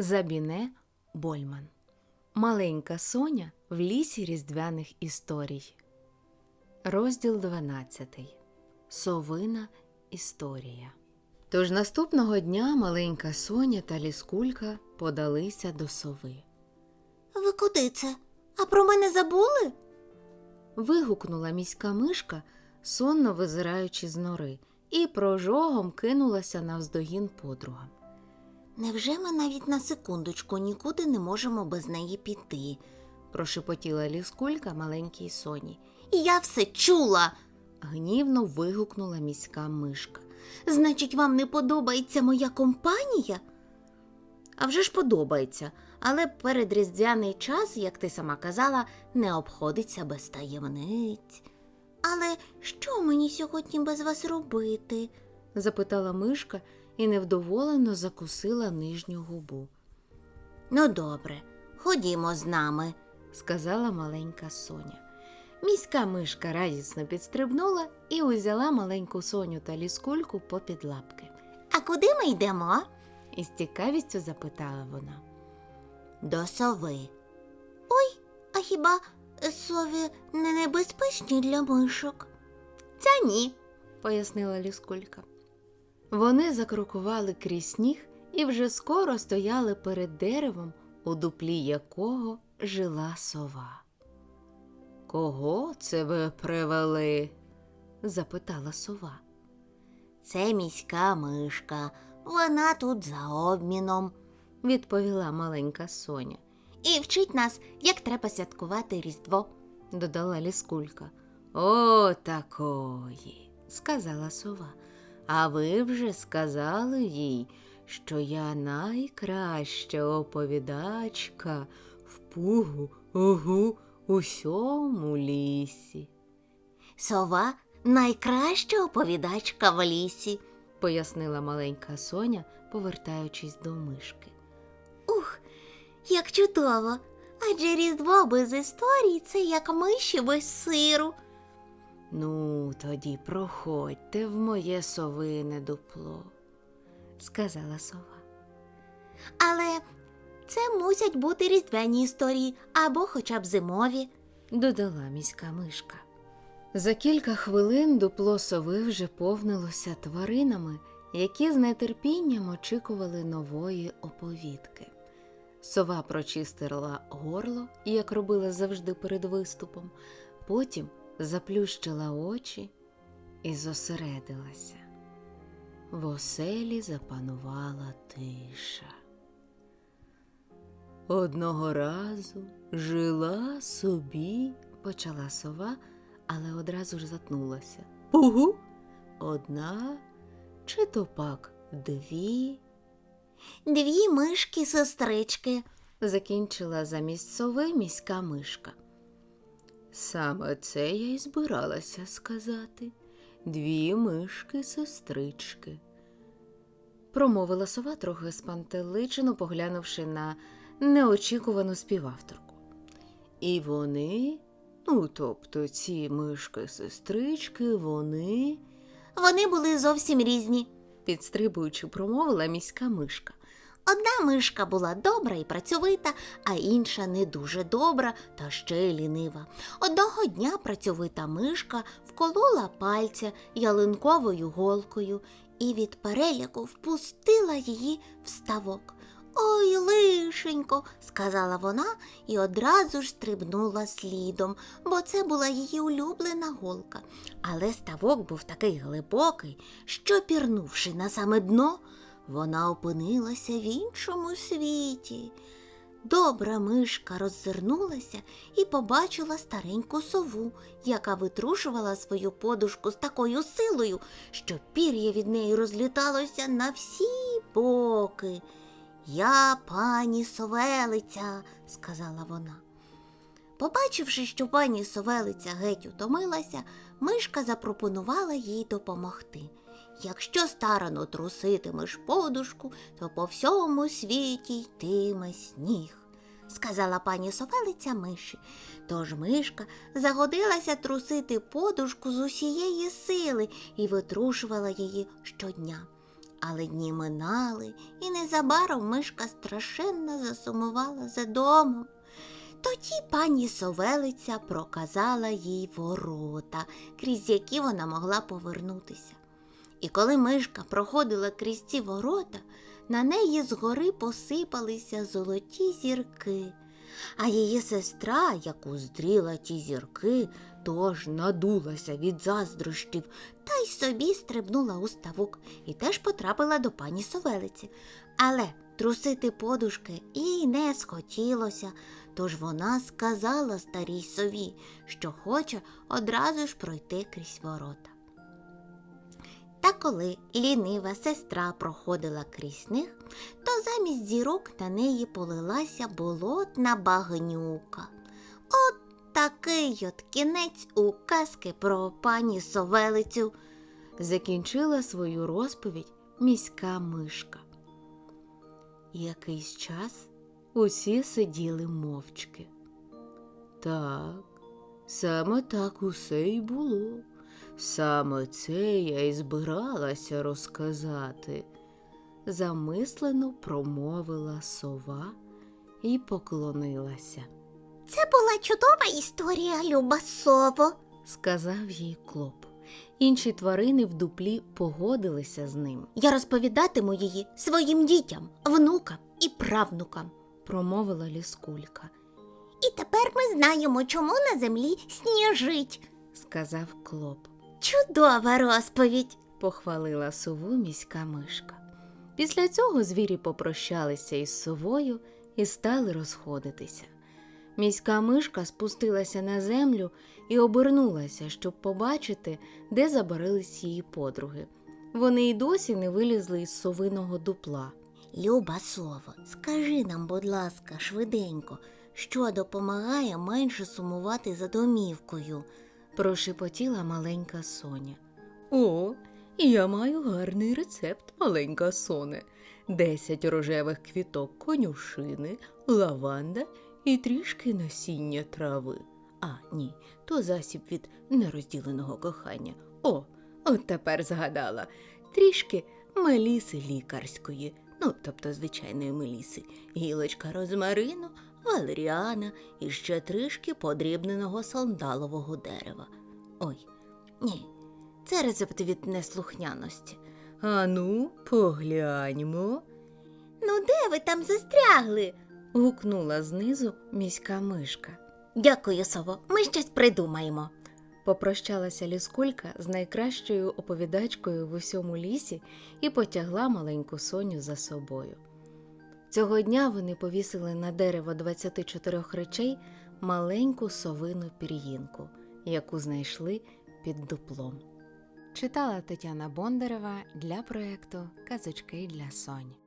Забіне Больман. Маленька Соня в лісі різдвяних історій. Розділ 12. Совина історія. Тож наступного дня маленька Соня та ліскулька подалися до сови. Ви куди це? А про мене забули? Вигукнула міська мишка, сонно визираючи з нори, і прожогом кинулася навздогін подругам. Невже ми навіть на секундочку нікуди не можемо без неї піти? Прошепотіла ліскулька маленькій Соні. Я все чула. Гнівно вигукнула міська мишка. Значить, вам не подобається моя компанія? А вже ж подобається, але передріздвяний час, як ти сама казала, не обходиться без таємниць. Але що мені сьогодні без вас робити? запитала мишка і невдоволено закусила нижню губу, Ну, добре, ходімо з нами. сказала маленька Соня. Міська мишка радісно підстрибнула і узяла маленьку Соню та ліскульку попід лапки. А куди ми йдемо? І з цікавістю запитала вона. До сови. Ой, а хіба сови не небезпечні для мишок? Та ні. пояснила ліскулька. Вони закрокували крізь сніг і вже скоро стояли перед деревом, у дуплі якого жила сова. Кого це ви привели? запитала сова. Це міська мишка. Вона тут за обміном. Відповіла маленька Соня, І вчить нас, як треба святкувати Різдво. додала ліскулька. О, такої, сказала сова. А ви вже сказали їй, що я найкраща оповідачка в пугу, угу, усьому лісі, Сова найкраща оповідачка в лісі. пояснила маленька Соня, повертаючись до мишки. Ух, як чудово! Адже Різдво без історій це як миші без сиру. Ну, тоді проходьте в моє совине дупло, сказала сова. Але це мусять бути різдвяні історії або хоча б зимові. додала міська мишка. За кілька хвилин дупло сови вже повнилося тваринами, які з нетерпінням очікували нової оповідки. Сова прочистила горло, як робила завжди перед виступом, потім заплющила очі і зосередилася. В оселі запанувала тиша. Одного разу жила собі, почала сова, але одразу ж затнулася. Угу. Одна чи то пак дві, Дві мишки сестрички. закінчила замість сови міська мишка. Саме це я й збиралася сказати. Дві мишки сестрички. Промовила сова трохи спантеличено, поглянувши на неочікувану співавторку. І вони, ну тобто ці мишки-сестрички, вони, Вони були зовсім різні. підстрибуючи, промовила міська мишка. Одна мишка була добра і працьовита, а інша не дуже добра та ще й лінива. Одного дня працьовита мишка вколола пальця ялинковою голкою і від переляку впустила її в ставок. Ой, лишенько, сказала вона і одразу ж стрибнула слідом, бо це була її улюблена голка. Але ставок був такий глибокий, що, пірнувши на саме дно, вона опинилася в іншому світі. Добра мишка роззирнулася і побачила стареньку сову, яка витрушувала свою подушку з такою силою, що пір'я від неї розліталося на всі боки. Я пані совелиця, сказала вона. Побачивши, що пані совелиця геть утомилася, мишка запропонувала їй допомогти. Якщо старано труситимеш подушку, то по всьому світі йтиме сніг, сказала пані совелиця миші. Тож мишка загодилася трусити подушку з усієї сили і витрушувала її щодня. Але дні минали, і незабаром мишка страшенно засумувала за домом. Тоді пані Совелиця проказала їй ворота, крізь які вона могла повернутися. І коли мишка проходила крізь ці ворота, на неї згори посипалися золоті зірки. А її сестра, як уздріла ті зірки, тож надулася від заздрощів та й собі стрибнула у ставок і теж потрапила до пані Совелиці. Але трусити подушки їй не схотілося, тож вона сказала старій сові, що хоче одразу ж пройти крізь ворота. Та коли лінива сестра проходила крізь них, то замість зірок на неї полилася болотна багнюка. От такий от кінець у казки про пані Совелицю. Закінчила свою розповідь міська мишка. Якийсь час усі сиділи мовчки. Так, саме так усе й було. Саме це я й збиралася розказати. Замислено промовила сова і поклонилася. Це була чудова історія, Люба Сово. Сказав їй клоп. Інші тварини в дуплі погодилися з ним. Я розповідатиму її своїм дітям, внукам і правнукам. Промовила ліскулька. І тепер ми знаємо, чому на землі сніжить. Сказав клоп. Чудова розповідь. похвалила сову міська мишка. Після цього звірі попрощалися із совою і стали розходитися. Міська мишка спустилася на землю і обернулася, щоб побачити, де забарились її подруги. Вони й досі не вилізли із совиного дупла. Люба Сово, скажи нам, будь ласка, швиденько, що допомагає менше сумувати за домівкою. Прошепотіла маленька Соня. О, я маю гарний рецепт, маленька соне. Десять рожевих квіток конюшини, лаванда і трішки насіння трави. А, ні, то засіб від нерозділеного кохання. О, от тепер згадала. Трішки меліси лікарської, ну, тобто звичайної меліси, гілочка розмарину, валеріана і ще трішки подрібненого сандалового дерева. Ой, ні, це рецепт від неслухняності. Ану, погляньмо. Ну, де ви там застрягли? гукнула знизу міська мишка. Дякую, Сово, ми щось придумаємо. Попрощалася ліскулька з найкращою оповідачкою в усьому лісі і потягла маленьку Соню за собою. Цього дня вони повісили на дерево 24 речей маленьку совину пір'їнку, яку знайшли під дуплом. Читала Тетяна Бондарева для проєкту Казочки для Соні.